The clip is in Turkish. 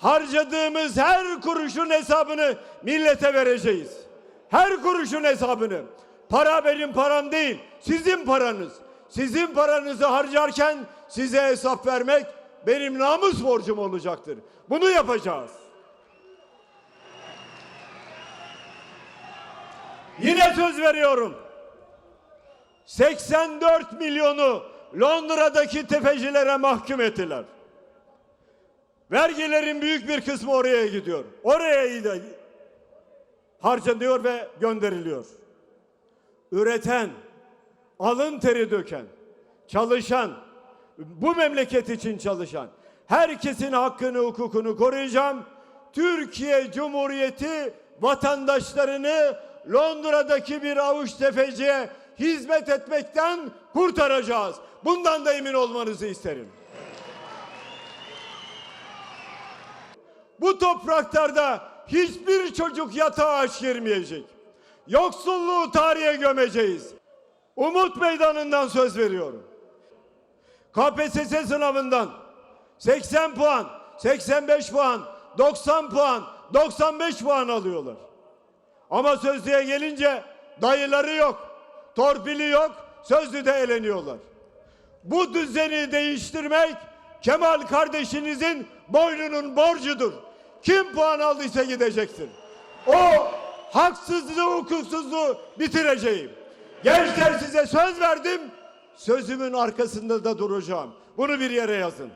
harcadığımız her kuruşun hesabını millete vereceğiz. Her kuruşun hesabını. Para benim param değil, sizin paranız. Sizin paranızı harcarken size hesap vermek benim namus borcum olacaktır. Bunu yapacağız. Yine söz veriyorum. 84 milyonu Londra'daki tefecilere mahkum ettiler. Vergilerin büyük bir kısmı oraya gidiyor. Oraya harcanıyor ve gönderiliyor. Üreten, alın teri döken, çalışan, bu memleket için çalışan herkesin hakkını, hukukunu koruyacağım. Türkiye Cumhuriyeti vatandaşlarını Londra'daki bir avuç tefeciye hizmet etmekten kurtaracağız. Bundan da emin olmanızı isterim. Bu topraklarda hiçbir çocuk yatağa aç girmeyecek. Yoksulluğu tarihe gömeceğiz. Umut Meydanı'ndan söz veriyorum. KPSS sınavından 80 puan, 85 puan, 90 puan, 95 puan alıyorlar. Ama sözlüğe gelince dayıları yok, torpili yok, sözlüde eleniyorlar. Bu düzeni değiştirmek Kemal kardeşinizin boynunun borcudur. Kim puan aldıysa gidecektir. O haksızlığı, hukuksuzluğu bitireceğim. Gençler size söz verdim. Sözümün arkasında da duracağım. Bunu bir yere yazın.